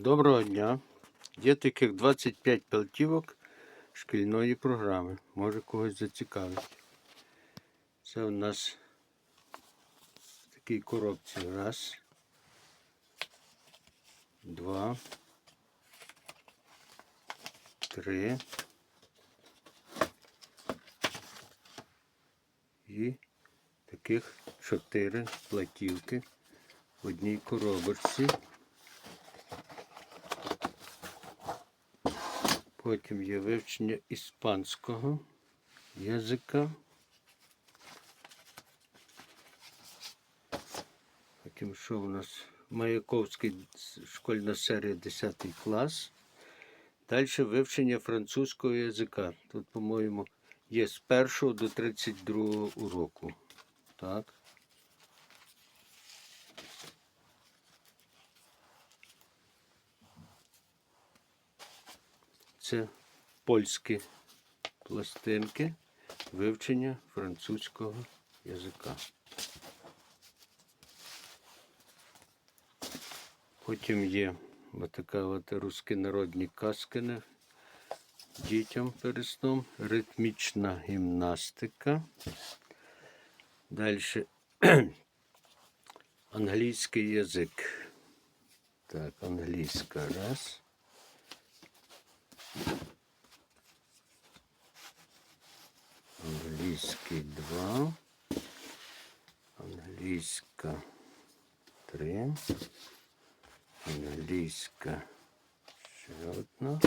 Доброго дня. Є таких 25 пелтівок шкільної програми. Може когось зацікавить. Це у нас в такій коробці. Раз. Два. Три. І таких чотири платівки в одній коробочці. Потім є вивчення іспанського язика. Потім що у нас? Маяковський школьна серія 10 клас. Далі вивчення французького язика. Тут, по-моєму, є з 1 до 32 уроку. Так. Це польські пластинки вивчення французького язика. Потім є отака от русські народні казки дітям перед сном, ритмічна гімнастика. Далі англійський язик. Так, англійська раз. Англійський 2. Англійська 3. Англійська ще одна.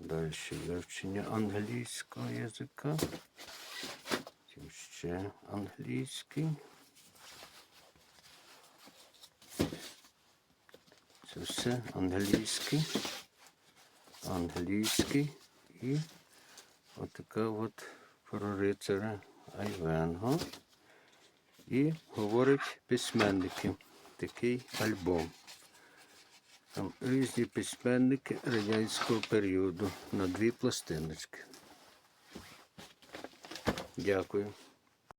Далі вивчення англійського язика. Потім ще англійський. Це все англійський. Англійський і Отака от про рицаря Айвенго. І говорить письменники. Такий альбом. Там різні письменники радянського періоду на дві пластиночки. Дякую.